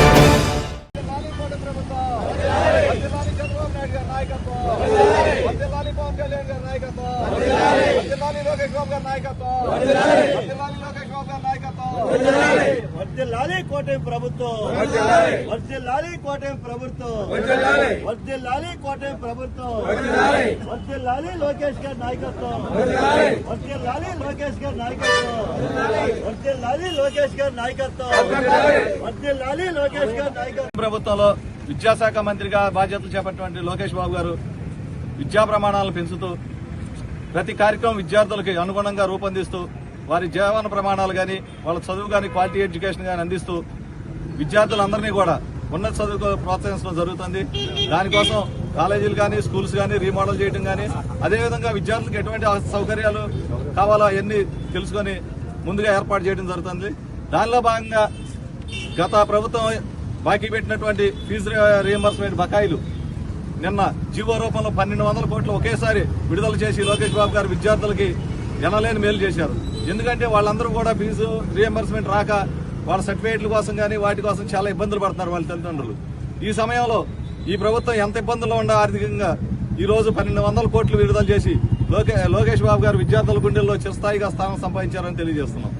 వర్ధిల్లాలి కోటి ప్రభుత్వం. వర్ధిల్లాలి చంద్రబాబు నాయుడు గారి నాయకత్వం. వర్ధిల్లాలి పవన్ కళ్యాణ్ గారి నాయకత్వం. వర్ధిల్లాలి లోకేష్ బాబు గారి నాయకత్వం. వర్ధిల్లాలి లోకేష్ బాబు గారి నాయకత్వం. వర్దిల్లాలి కోటమి ప్రభుత్వం వర్దిల్లాలి కోటమి ప్రభుత్వం వర్దిల్లాలి కోటమి ప్రభుత్వం వర్దిల్లాలి లోకేష్ గారి నాయకత్వం వర్దిల్లాలి లోకేష్ గారి నాయకత్వం లోకేష్ గారి నాయకత్వం. లోకేష్ గారి నాయకత్వం. ప్రభుత్వంలో విద్యాశాఖ మంత్రిగా బాధ్యతలు చేపట్టినటువంటి లోకేష్ బాబు గారు విద్యా ప్రమాణాలను పెంచుతూ ప్రతి కార్యక్రమం విద్యార్థులకి అనుగుణంగా రూపొందిస్తూ వారి జీవన ప్రమాణాలు కానీ వాళ్ళ చదువు కానీ క్వాలిటీ ఎడ్యుకేషన్ కానీ అందిస్తూ విద్యార్థులందరినీ కూడా ఉన్నత చదువుకు ప్రోత్సహించడం జరుగుతుంది. దానికోసం కాలేజీలు కానీ స్కూల్స్ కానీ రీమోడల్ చేయడం కానీ అదేవిధంగా విద్యార్థులకు ఎటువంటి సౌకర్యాలు కావాలో అవన్నీ తెలుసుకొని ముందుగా ఏర్పాటు చేయడం జరుగుతుంది. దానిలో భాగంగా గత ప్రభుత్వం బాకీ పెట్టినటువంటి ఫీజు రియంబర్స్మెంట్ బకాయిలు నిన్న జీవో రూపంలో పన్నెండు వందల కోట్లు ఒకేసారి విడుదల చేసి లోకేష్ బాబు గారు విద్యార్థులకి ఎనలేని మేలు చేశారు. ఎందుకంటే వాళ్ళందరూ కూడా ఫీజు రియంబర్స్మెంట్ రాక వాళ్ళ సర్టిఫికేట్ల కోసం కానీ వాటి కోసం చాలా ఇబ్బందులు పడుతున్నారు వాళ్ళ తల్లిదండ్రులు. ఈ సమయంలో ఈ ప్రభుత్వం ఎంత ఇబ్బందుల్లో ఉండ ఆర్థికంగా ఈరోజు పన్నెండు వందల కోట్లు విడుదల చేసి లోకే లోకేష్ బాబు గారు విద్యార్థుల గుండెల్లో చిరస్థాయిగా స్థానం సంపాదించారని తెలియజేస్తున్నాం.